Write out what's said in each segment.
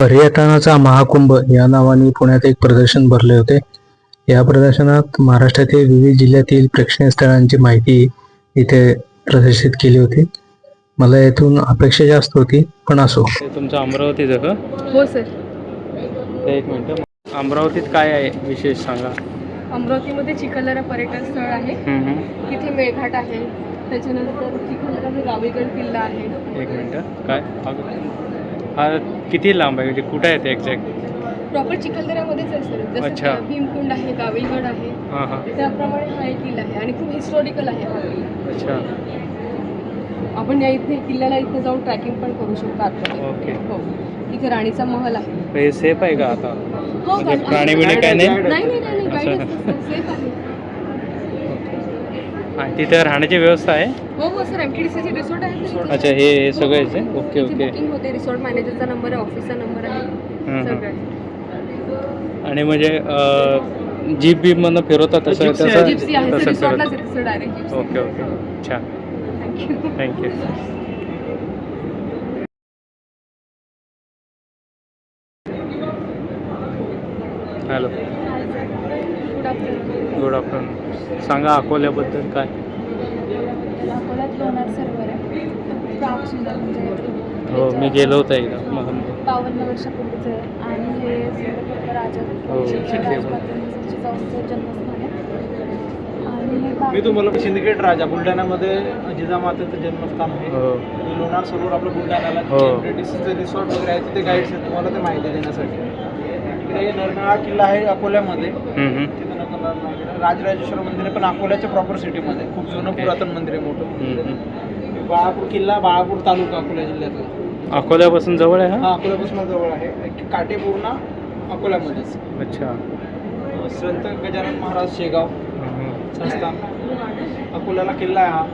पर्यटनाचा महाकुंभ या नावाने पुण्यात एक प्रदर्शन भरले होते. या प्रदर्शनात महाराष्ट्रातील विविध जिल्ह्यातील प्रेक्षणीय स्थळांची माहिती इथे प्रदर्शित केली होती. मला येथून अपेक्षा जास्त होती पण असो. तुमचं अमरावतीचं का? हो सर. एक मिनटं. अमरावतीत काय आहे विशेष सांगा. अमरावतीमध्ये चिखलदरा पर्यटन स्थळ आहे. तिथे मेळघाट आहे. त्याच्यानंतर चिखलदरा गावीगड किल्ला आहे. एक मिनटं. काय. हा किती लांब आहे? म्हणजे कुठं आहे ते एक्झॅक्ट प्रॉपर चिखलदऱ्यामध्येच आहे सर. अच्छा. जसं भीमकुंड आहे गावीगड आहे. हां हां. त्याप्रमाणे हा एक किल्ला आहे आणि खूप हिस्टॉरिकल आहे हा किल्ला. अच्छा. आपण या इथे किल्ल्याला इथे जाऊन ट्रॅकिंग पण करू शकतो आतमध्ये. ओके. हो. इथे राणीचा महल आहे. हे सेफ आहे का आता? हो म्हणजे प्राणी बिणी काय नाही? नाही? नाही नाही असं. गाईड असतं सर. सेफ आहे. आणि तिथे राहण्याची व्यवस्था आहे. हो हो सर रिसॉर्ट आहे. अच्छा हे हे सगळंच आहे? Okay okay. बुकिंग होते रिसॉर्ट मॅनेजरचा नंबर आहे ऑफिसचा नंबर आहे हम्म, सगळं हम्म. आहे. आणि म्हणजे जीप बीप मधनं फिरवतात तसं आहे, तसं जिप्सी आहे सर तसं रिसॉर्टलाच फिरत येते सर डायरेक्ट ओके ओके. छान. Thank you thank you hello afternoon good afternoon सांगा अकोल्याबद्दल काय? अकोल्यात लोणार सरोवर आहे. सुंदर म्हणजे हो मी गेलो होतो एकदा मग बावन्न वर्षापूर्वीचं. आहे आणि हे राजा हो, जन्मस्थान आहे. हे मी तुम्हाला सिंदखेड राजा बुलढाण्यामध्ये जिजामातेचं जन्मस्थान आहे. हो. आणि लोणार सरोवर आपलं बुलढाण्याला. हो. रिसॉर्ट वगैरे आहे तिथे गाईड्स आहेत. तुम्हाला ते माहिती देण्यासाठी इकडे नरनाळा किल्ला आहे अकोल्यामध्ये. राजराजेश्वर मंदिर पण अकोल्याच्या प्रॉपर सिटीमध्ये खूप जुनं. पुरातन मंदिर आहे मोठं. बाळापूर किल्ला बाळापूर तालुका अकोला जिल्ह्यातला. अकोल्यापासून जवळ आहे हा? अकोल्यापासून जवळ आहे. काटेपूर्णा अकोल्यामध्येच अच्छा. संत गजानन महाराज शेगाव. संस्थान. अकोल्याला किल्ला आहे हा.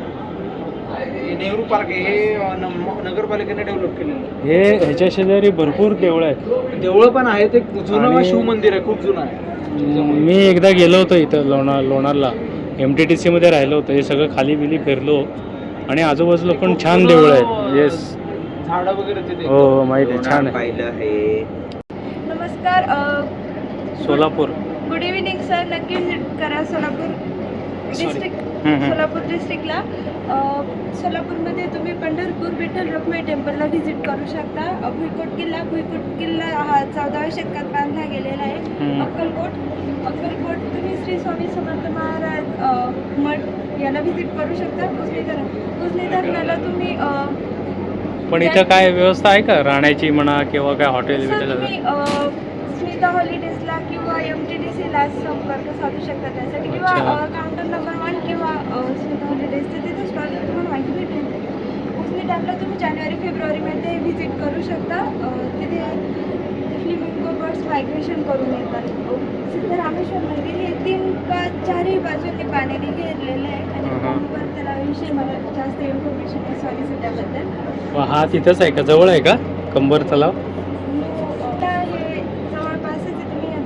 नेहरू पार्क हे नगरपालिकेने डेव्हलप केलेलं. हे ह्याच्या शेजारी भरपूर देवळं आहेत. देवळं पण आहेत. एक जुनं शिव मंदिर आहे. खूप जुनं आहे. मी एकदा गेलो होतो इथं लोणार लोणारला. एम टी टी सीमध्ये राहिलो होतो. हे सगळं खाली बिली फिरलो. आणि आजूबाजूला पण छान देवळं आहेत. येस झाडं वगैरे तिथे. हो हो माहिती आहे. छान आहे. नमस्कार सोलापूर. Good evening sir. नक्की करा सोलापूर. डिस्ट्रिक्ट. सोलापूर डिस्ट्रिक्टला सोलापूरमध्ये तुम्ही पंढरपूर विठ्ठल रखुमाई टेम्पलला व्हिजिट करू शकता. भुईकोट किल्ला भुईकोट किल्ला हा चौदाव्या शतकात बांधला गेलेला आहे. अक्कलकोट अक्कलकोट तुम्ही श्री स्वामी समर्थ महाराज मठ याला व्हिजिट करू शकता. कुजनी धरण कुजनी धरणाला तुम्ही पण इथं काय व्यवस्था आहे का? राहण्याची म्हणा किंवा काय हॉटेल स्मिता हॉलिडेजला किंवा एम टी डी सीला संपर्क साधू शकता त्यासाठी. किंवा काउंटर नंबर वन किंवा स्मिता हॉलिडेजचे तिथे स्टॉल तुम्हाला माहिती भेटेल उजनी डॅमला तुम्ही जानेवारी फेब्रुवारीमध्ये व्हिजिट करू शकता. तिथे फ्लिमिंगो बर्ड्स मायग्रेशन करून येतात. सिद्धरामेश्वर मंदिर हे तीन का चारही बाजूने पाण्याने घेरलेलं आहे. आणि हा, हा. कंबर तलावाविषयी मला जास्त इन्फॉर्मेशन सॉरी त्याबद्दल हा तिथंच आहे का? जवळ आहे का? कंबर तलाव? आता हे जवळपासच आहे. तुम्ही या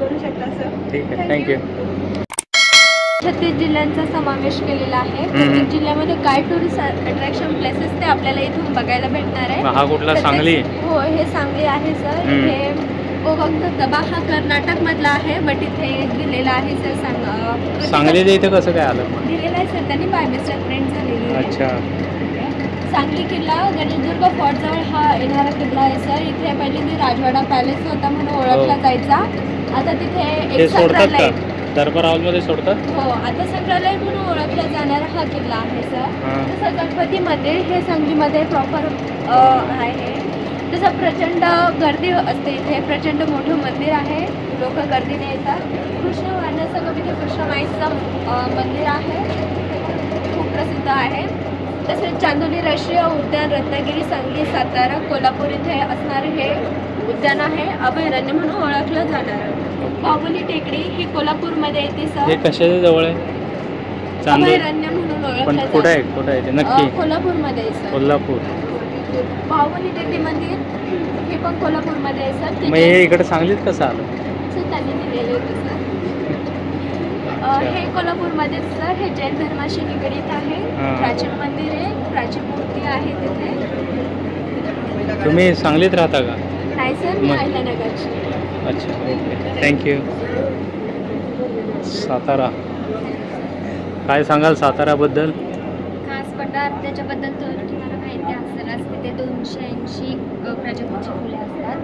करू शकता सर ठीक आहे. थँक्यू छत्तीस जिल्ह्यांचा समावेश केलेला आहे. प्रत्येक जिल्ह्यामध्ये काय टुरिस्ट अट्रॅक्शन प्लेसेस ते आपल्याला इथून बघायला भेटणार आहे? हा कुठला सांगली? हो हे सांगली आहे सर. इथे गोभक्त तबा हा कर्नाटकमधला आहे बट इथे दिलेला आहे सर सांग अं, सांगलीच्या इथं कसं काय आलं? दिलेला आहे सर त्यांनी बाय मिस्टर प्रिंट झालेली आहे. अच्छा. सांगली किल्ला गणेशदुर्ग फोर्ट जवळ हा येणारा किल्ला आहे. सर इथे पहिले ते राजवाडा पॅलेस होता म्हणून ओळखला हो. जायचा. आता तिथे ते एक सोडतात संग्रहालय का दरबार हॉलमध्ये सोडतात? हो आता संग्रहालय म्हणून ओळखला जाणारा हा किल्ला आहे सर हां. तसं गणपती मंदिर हे सांगलीमध्ये प्रॉपर आहे. तसं प्रचंड गर्दी असते इथे. प्रचंड मोठं मंदिर आहे. लोक गर्दीने येतात. कृष्ण वाढण्यासंगम इथे कृष्णमाईचं अं, मंदिर आहे. खूप प्रसिद्ध आहे. तसेच चांदोली राष्ट्रीय उद्यान रत्नागिरी सांगली सातारा कोल्हापूर इथे असणारे हे उद्यान आहे. अभयारण्य म्हणून ओळखलं जाणार. बाहुबली टेकडी ही कोल्हापूरमध्ये येते हे सर कशाच्या जवळ आहे? अभयारण्य म्हणून पण ओळखलं कुठं आहे? जातं कुठं आहे ते? नक्की. कोल्हापूरमध्ये आहे सर. कोल्हापूर. बाहुबली टेकडी मंदिर हे पण कोल्हापूरमध्ये आहे सर. मग तिथे हे इकडे सांगलीत कसं आलं? सर त्यांनी दिलेले होते सर. हे कोल्हापूरमध्ये सर. हे जैन धर्माशी निगडीत आहे. हां. प्राचीन मंदिर आहे. प्राचीन मूर्ती आहे तिथे. तुम्ही सांगलीत राहता का? नाही सर. मी मग- अहिल्यानगरची. अच्छा ओके. थँक्यू सातारा. काय सांगाल साताराबद्दल खास पठार त्याच्याबद्दल तर तुम्हाला माहिती असेलच तिथे दोनशे ऐंशी अ, प्रजातीची फुले असतात.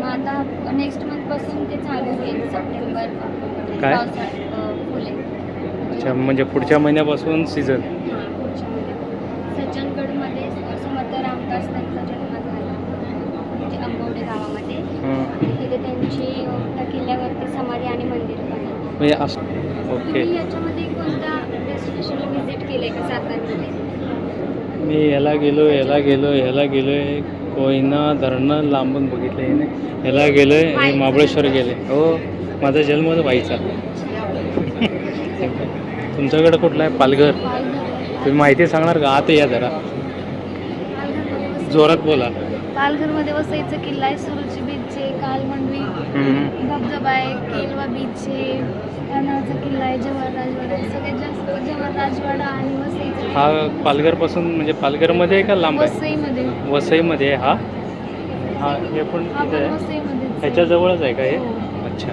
मग आता नेक्स्ट मंथपासून ते चालू होईल सप्टेंबर. काय? पावसाळ्यात, अच्छा म्हणजे पुढच्या महिन्यापासून सीझन पुढच्या महिन्यात. सज्जनगडमध्ये समर्थ रामदास त्यांचा जन्म झाला. म्हणजे अंबवडे गावामध्ये. तिथे त्यांची अ, त्या किल्ल्यावरती समाधी आणि मंदिर पण आहे. म्हणजे असं ओके. तुम्ही याच्यामध्ये कोणत्या डेस्टिनेशनला व्हिजिट केलंय का सातारमध्ये मी याला गेलो याला गेलो ह्याला गेलो आहे कोयना धरणं लांबून बघितलं आहे ह्याला गेलो आहे व्हायचं. महाबळेश्वर गेले. हो माझा जन्म व्हायचा तुमच्याकडे कुठला आहे? पालघर. तुम्ही माहिती सांगणार का? आत या जरा. जोरात बोला. पालघरमध्ये वसईचा किल्ला आहे सुरुची बीच आहे कालमंडवी. धबधबा आहे केलवा बीच आहे कर्नाळचा किल्ला आहे जव्हार राजवाडा आहे. सगळ्यात जास्त जव्हार राजवाडा आणि वसईचा हा पालघरपासून म्हणजे पालघरमध्ये आहे का लांब आहे? वसईमध्ये. वसईमध्ये आहे हा. हा हे पण हा पण आहे. वसईमध्ये ह्याच्या जवळच आहे का हे? हो. अच्छा.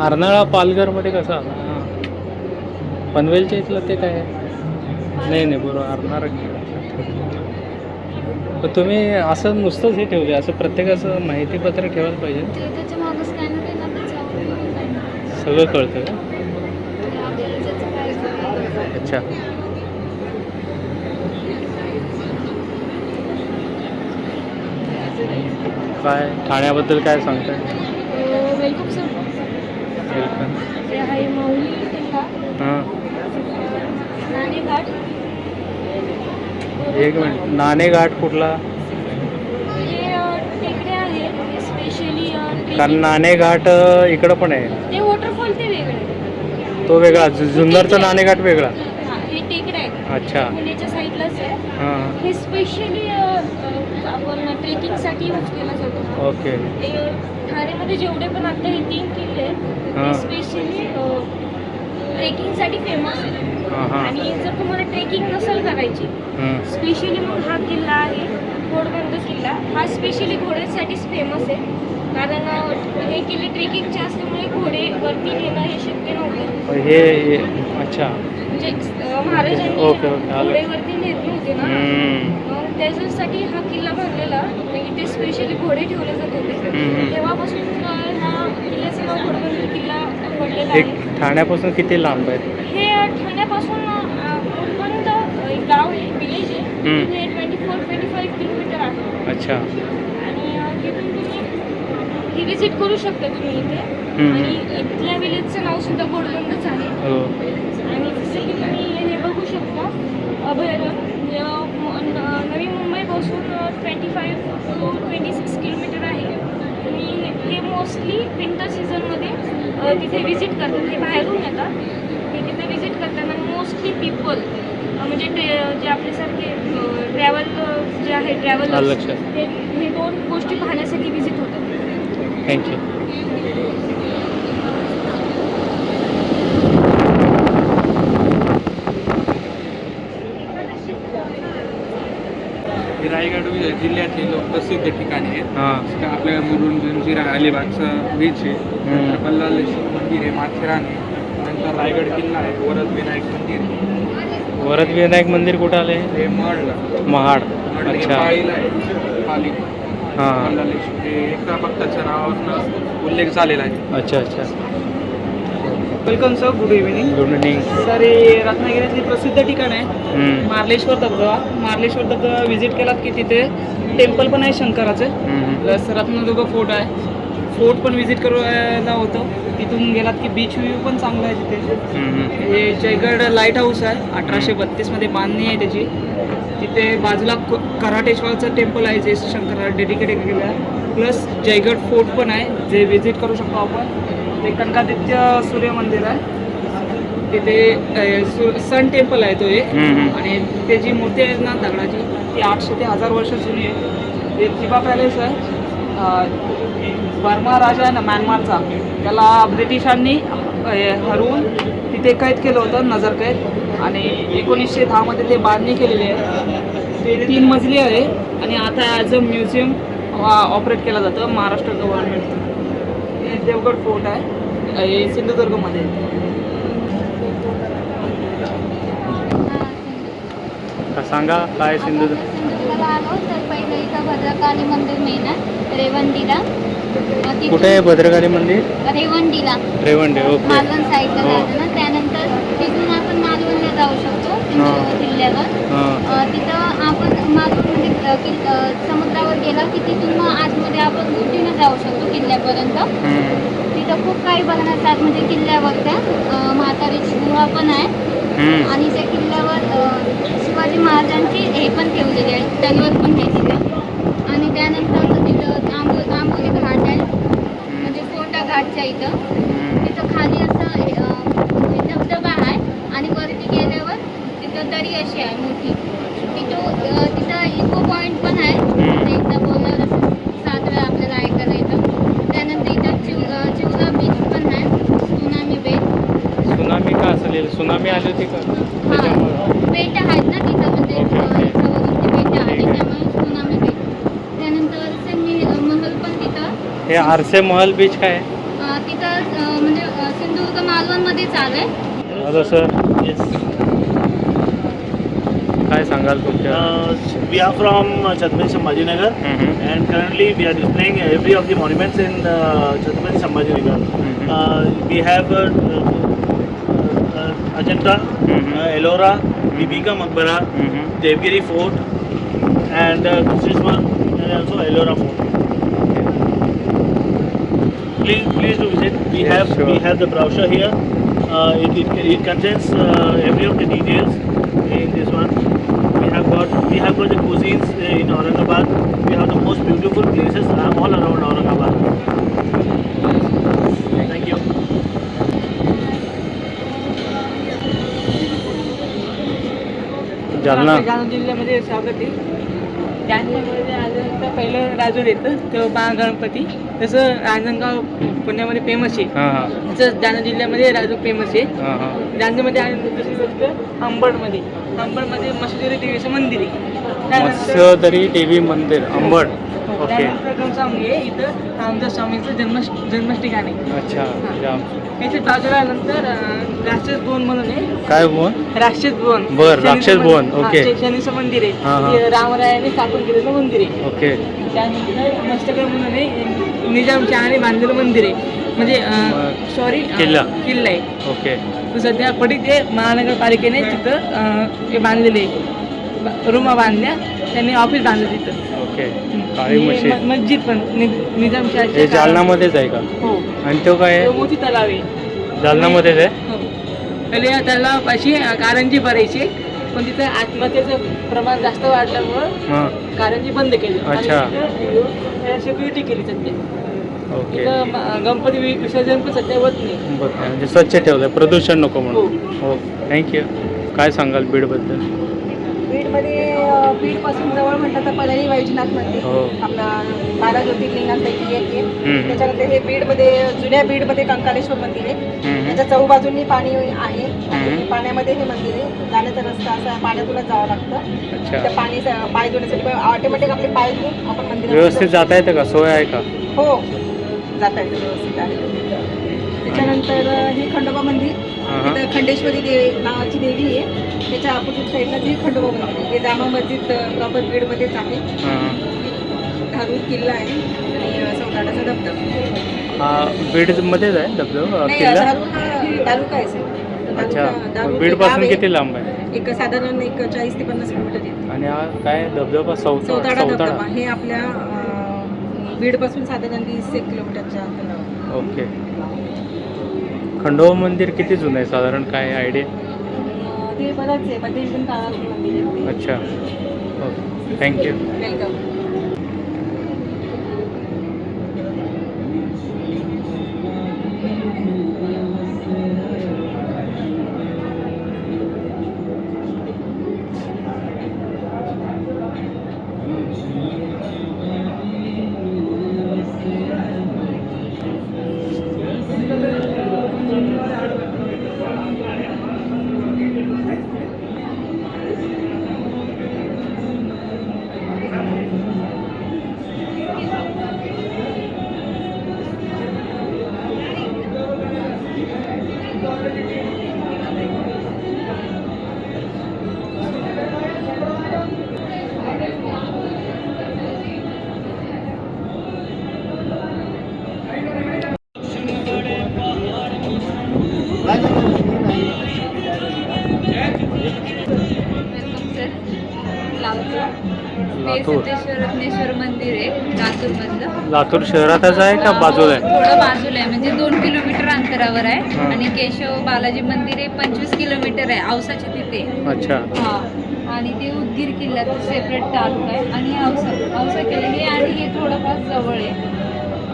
अर्नाळा पालघरमध्ये कसं आला? हा. पनवेलच्या इथलं ते काय? नाही नाही बरोबर अर्नाळा पण तुम्ही असं नुसतंच हे ठेवले असं प्रत्येकाचं माहितीपत्र ठेवायला पाहिजे? सगळं कळतं का? अच्छा. काय ठाण्याबद्दल काय सांगताय? वेलकम ते आहे माऊली किल्ला हां. नाणेघाट. एक मिनिट. नाणेघाट कुठला? कारण नाणेघाट इकडं पण आहे. ते वॉटरफॉल ते वेगळे तो वेगळा. जु- जुन्नरचा नाणेघाट वेगळा. हां आहेत. अच्छा. पुण्याच्या साईडलाच आहे. हां. हे स्पेशली ट्रेकिंगसाठी यूज केला जातो. ओके. ठाण्यामध्ये जेवढे पण आता हे तीन किल्ले आहेत हां. स्पेशली ट्रेकिंगसाठी फेमस आहे आणि जर तुम्हाला ट्रेकिंग नसेल करायची. स्पेशली मग हा किल्ला आहे घोडबंद किल्ला. हा स्पेशली घोड्यांसाठीच फेमस आहे. कारण हे किल्ले ट्रेकिंगचे असल्यामुळे घोडे वरती नेणं हे शक्य नव्हतं. हे अच्छा. म्हणजे महाराजांनी. घोडेवरती नेत नव्हते ना. त्याच्यासाठी हा किल्ला बांधलेला. म्हणजे इथे स्पेशली घोडे ठेवले जात होते. तेव्हापासून घोडबंद किल्ला पडलेला हे आहे. ठाण्यापासून किती लांब आहे? हे ठाण्यापासून एक गाव आहे? विलेज आहे. हे twenty four twenty five kilometre आहे. अच्छा. आणि तिथून तुम्ही ही विजिट करू शकता तुम्ही इथे. आणि इथल्या विलेजचं नाव सुद्धा घोडबंदच आहे. हो. जसं की तुम्ही हे बघू शकता. अभयारण्य म- न- नवी मुंबईपासून twenty five to twenty six kilometre आहे. आणि हे मोस्टली विंटर सीझनमध्ये तिथे विजिट करतात हे बाहेरून येतात ते तिथे विजिट करतात आणि मोस्टली पीपल म्हणजे ट्रे जे आपल्यासारखे ट्रॅव्हल जे आहे ट्रॅव्हल. हे दोन गोष्टी पाहण्यासाठी विजिट होतात. थँक्यू ही रायगड जिल्ह्यातली लोक प्रसिद्ध ठिकाणी आहेत. आपल्या मुरुड जंजिरा अलिबागचा बीच आहे. बल्लालेश्वर मंदिर आहे माथेरान नंतर रायगड किल्ला आहे वरद विनायक मंदिर. वरद विनायक मंदिर कुठं आले हे महाड. हे अच्छा. पाली. हां. बल्लालेश्वर हे एकता भक्ताच्या नावावरून उल्लेख झालेला आहे. अच्छा अच्छा. Welcome sir good evening good evening sir हे रत्नागिरीतली प्रसिद्ध ठिकाण आहे. मार्लेश्वर धबधबा मार्लेश्वर धबधबा व्हिजिट केलात की तिथे टेम्पल पण आहे शंकराचं. प्लस रत्नदुर्ग फोर्ट आहे. फोर्ट पण व्हिजिट करायला होतं. तिथून गेलात की बीच व्ह्यू पण चांगला आहे तिथे. हे जयगड लाइट हाऊस आहे. अठराशे बत्तीसमध्ये बांधणी आहे त्याची. तिथे बाजूला कराटेश्वरचं टेम्पल आहे जे शंकराला डेडिकेटेड केलं आहे. प्लस जयगड फोर्ट पण आहे जे व्हिजिट करू शकतो आपण. ते कनकादित्य सूर्य मंदिर आहे. तिथे सन टेम्पल आहे तो एक. आणि त्याची मूर्ती आहे ना दगडाची ती आठशे ते हजार वर्ष जुनी आहे. ते तिबा पॅलेस आहे. बर्मा राजा आहे ना म्यानमारचा. त्याला ब्रिटिशांनी हरवून तिथे कैद केलं होतं नजर कैद. आणि एकोणीसशे दहामध्ये ते बांधणी केलेली आहे. ते तीन मजली आहे. आणि आता ॲज अ म्युझियम ऑपरेट केला जातं महाराष्ट्र गव्हर्नमेंट हे देवगड फोर्ट आहे. हे सिंधुदुर्गमध्ये. सांगा काय सिंधुदुर्ग? आलो तर पहिलं इथं भद्रकाली मंदिर मेन आहे रेवंडीला. कुठे आहे भद्रकाली मंदिर? रेवंडीला. रेवंडे ओके. मालवण साईडला हो. जायचं ना त्यानंतर तिथून आपण मालवणला जाऊ शकतो. सिंधुदुर्ग अ, तिथं आपण मालवणमध्ये समुद्रावर गेला की तिथून मग आतमध्ये आपण बोटीनं जाऊ शकतो किल्ल्यापर्यंत. तिथं खूप काही बघण्याचं आतमध्ये किल्ल्यावर त्या म्हातारीची गुहा पण आहे. आणि त्या किल्ल्यावर शिवाजी महाराजांची हे पण ठेवलेली आहे तलवार पण आहे. तिथं आणि त्यानंतर तिथं आंबो आंबोली घाट आहे. म्हणजे कोंडा घाटच्या इथं. तिथं खाली असं अ, धबधबा आहे. आणि वरती गेल्यावर तिथं दरी अशी आहे मोठी. तिथं इको पॉईंट पण आहे. ते एकदा बोलणार असं सात वेळा आपल्याला ऐकायला येतं. त्यानंतर इथं चिवला बीच पण आहे. सुनामी सुनामी का असेल? सुनामी आली होती का? हा. बेट आहेत ना तिथं म्हणजे. याच्यावरून ती बेट आहे. त्यामुळे सुनामी त्यानंतर महल पण तिथं. हे आरसे महल बीच काय? तिथं म्हणजे सिंधुदुर्ग मालवणमध्येच आलं आहे sir. are displaying every of the monuments in uh, Chhatrapati Sambhajinagar. Mhm. Uh, we have uh, uh, Ajanta, Mhm. uh, Ellora, Bibi ka Maqbara, हम्म. Devgiri Fort and uh, this one and also Ellora Fort. Please, please do visit. We Yes, have sure. we have the brochure here. Uh, it, it, it contains uh, every of the details Jalna जिल्ह्यामध्ये स्वागत. आहे पहिलं राजूर येतं तेव्हा बा गणपती तसं रांजणगाव पुण्यामध्ये famous आहे. हां हां. तसं जालना जिल्ह्यामध्ये राजूर फेमस आहे. हां हां. जालन्यामध्ये आल्यानंतर दुसरी गोष्ट अंबडमध्ये. अंबडमध्ये मशुरी देवीचं मंदिर आहे. त्यानंतर मत्स्यदरी देवी मंदिर अंबड. हो, ओके. त्यानंतर गमसावंगी आहे इथं आमच्या स्वामीचं जन्म जन्मच ठिकाण आहे अच्छा बाजूला नंतर अं, राक्षस भवन म्हणून आहे. काय बोल राक्षस भवन. बर, राक्षस भवन, ओके. शनीचं मंदिर. आहे. रामरायाने स्थापन केलेलं मंदिर आहे. ओके. त्यानंतर मस्तगड म्हणून आहे निजामशहाने बांधलेलं मंदिर आहे. म्हणजे सॉरी किल्ला. किल्ला आहे. ओके. सध्या पडित ते महानगरपालिकेने तिथं बांधलेले आहे. रूमा बांधल्या त्यांनी ऑफिस बांधलं तिथं. ओके. काळी हे मशीद म- मस्जिद पण नि- निजामशहाच्या हे जालनामध्येच आहे का? काळात- हो. आणि तो काय आहे? मोठी तलाव आहे. जालनामध्येच आहे? हो. पहिले या तलावापाशी कारंजी भरायची पण तिथं आत्महत्येचं प्रमाण जास्त वाढल्यामुळं हां. कारंजी बंद केली. अच्छा. सिक्युरिटी केली सध्या. ओके. तिथं म- गणपती वि- विसर्जन पण सध्या होत नाही. म्हणजे स्वच्छ ठेवलंय. प्रदूषण नको म्हणून. हो. हो. थँक्यू काय सांगाल बीडबद्दल? बीडमध्ये बीडपासून जवळ म्हटलं तर पलारी वैजनाथ मंदिर हो. आपला बारा ज्योतिर्लिंगांपैकी एक आहे. हम्म. त्याच्यानंतर हे बीडमध्ये जुन्या बीडमध्ये कंकालेश्वर मंदिर आहे. हम्म. त्याच्या चौबाजूंनी पाणी आहे. हम्म. पाण्यामध्ये हे मंदिर आहे. जाण्याचा रस्ता असा पाण्यातूनच जावं लागतं. अच्छा. त्या पाणी पाय धुण्यासाठी ऑटोमॅटिक आपले पाय धुवून आपण मंदिरात व्यवस्थित जाता येतं का? सोय आहे का? हो. जाता येतं व्यवस्थित आहे. त्याच्यानंतर अ, हे खंडोबा मंदिर. हा, हा. तिथं खंडेश्वरी देवी नावाची देवी आहे. त्याच्या अपोजिट साईडला ते खंडोबा मंदिर हे जामा मस्जिद प्रॉपर बीडमध्येच आहे. हां. धारूर किल्ला आहे आणि अ, सौराडाचा धबधबा. बीडमध्येच आहे धबधबा किल्ला? तालुका आहे सर. अच्छा. किती लांब आहे? एक साधारण एक चाळीस ते पन्नास किलोमीटर येते आणि हा काय धबधबा? सौताडा हे आपल्या अ, बीडपासून साधारण वीस एक किलोमीटरच्या ओके. खंडोबा मंदिर किती जुनं आहे? साधारण काय आयडिया ते बरंच आहे ते. अच्छा. Okay thank you welcome Latur? Ratneshwar मंदिर आहे लातूर मधलं लातूर शहरातच आहे का बाजूला आहे? थोडं बाजूला आहे म्हणजे दोन किलोमीटर अंतरावर आहे. हा. आणि केशव बालाजी मंदिर आहे पंचवीस किलोमीटर आहे औसाच्या तिथे. अच्छा. हा. आणि ते उदगीर किल्ल्याचं सेपरेट तालुका आहे. आणि हे औसा औसा किल्ला हे आणि हे थोडंफार जवळ आहे.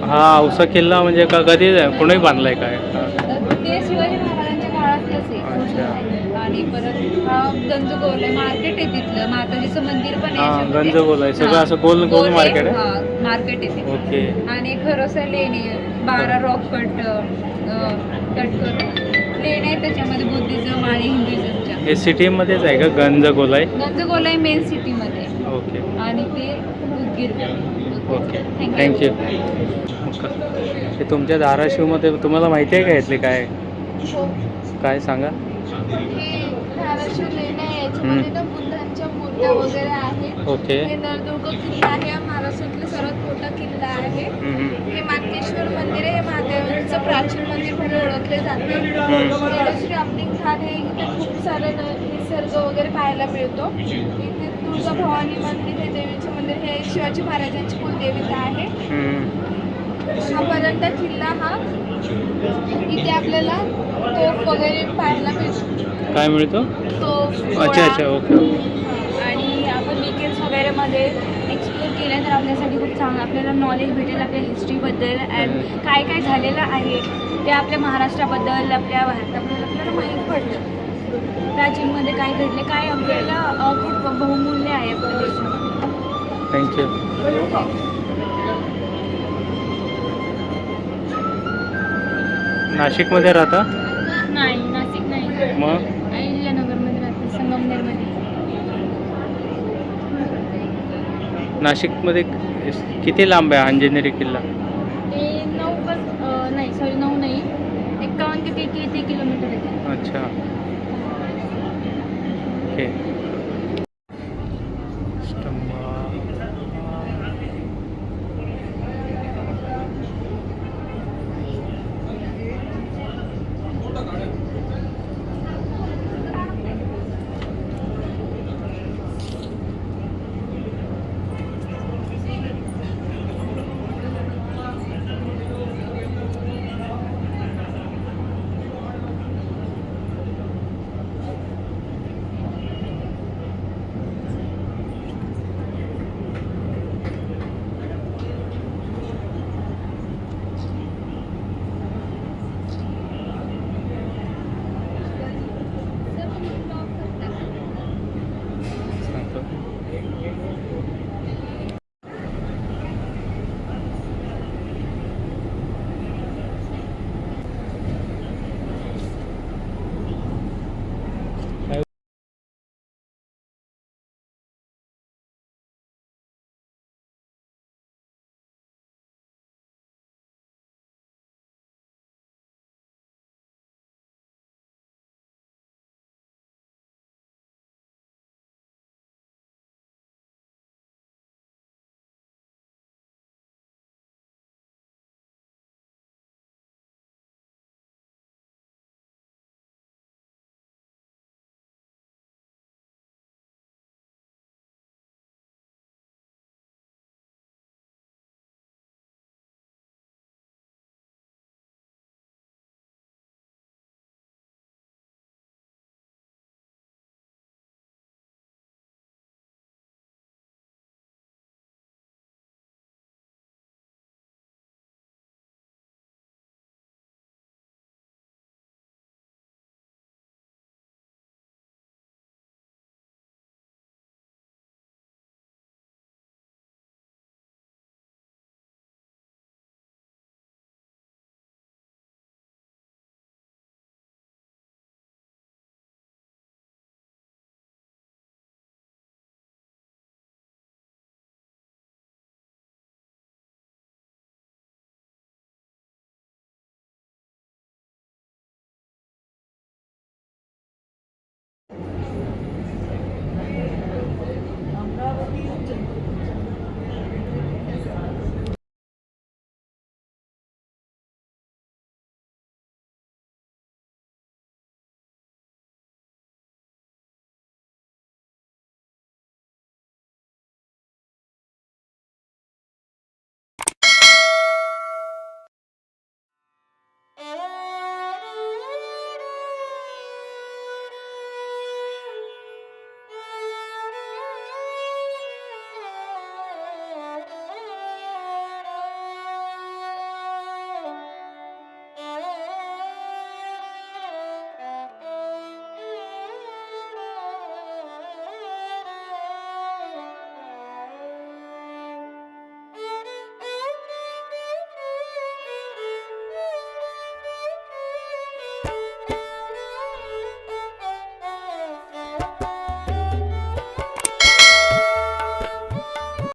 हा औसा किल्ला म्हणजे का कधी कोणी बांधलाय काय? हा. तर ते शिवाजी महाराजांच्या काळातलंच अच्छा. आहे आणि परत हा गंजगोल आहे मार्केट आहे तिथलं. माताजीचं मंदिर पण आहे हा. गंजगोल आहे सगळं. असं गोल गोल आहे, मार्केट आहे? हा, मार्केट आहे ओके. आणि खरोसा लेणी आहे. बारा रॉक कट कट करून. लेण्या आहेत त्याच्यामध्ये बुद्धिझम आणि हिंदुइझमच्या. हे सिटीमध्येच आहे का? गंजगोल आहे? गंजगोल आहे मेन सिटीमध्ये. ओके. आणि ते उदगीर ओके. थँक्यू थँक्यू हे तुमच्या धाराशिवमध्ये तुम्हाला माहिती आहे का यातले काय? काय सांगा? हे धाराशिव आहे याच्यामध्ये ना बुद्धांच्या मूर्त्या वगैरे आहेत ओके. हे नळदुर्ग किल्ला आहे. हा महाराष्ट्रातला सर्वात मोठा किल्ला आहे. हे मार्केश्वर मंदिर आहे. हे महादेवांचं प्राचीन मंदिर म्हणून ओळखले जाते. श्री अपलिंग घाट हे इथे खूप सारं न- निसर्ग वगैरे पाहायला मिळतो. इथे तुळजाभवानी मंदिर हे देवीचे मंदिर. हे शिवाजी महाराजांची कुलदेवता आहे. हम्म. हा परंडा किल्ला हा. इथे आपल्याला तोफ वगैरे पाहायला मिळतो. काय मिळतो? तोफ अच्छा. अच्छा ओके आणि आपण विकेंड्स वगैरेमध्ये एक्सप्लोर केलं तर आपल्यासाठी खूप चांगलं. आपल्याला नॉलेज भेटेल आपल्या हिस्ट्रीबद्दल अँड काय काय झालेलं आहे ते आपल्या महाराष्ट्राबद्दल आपल्या भारताबद्दल आपल्याला माहीत पडतं. प्राचीनमध्ये काय घडले काय आपल्याला अ, खूप बहुमूल्य आहे आपल्या देशामध्ये. थँक्यू नाशिकमध्ये राहता? नाही नाशिक नाही. मग? अहिल्यानगरमध्ये राहते संगमनेरमध्ये. नाशिकमध्ये किती लांब आहे अंजनेरी किल्ला? ते नऊ पण अ, नाही सॉरी नऊ नाही. एक्कावन्न ते किती किलोमीटर अच्छा. ओके.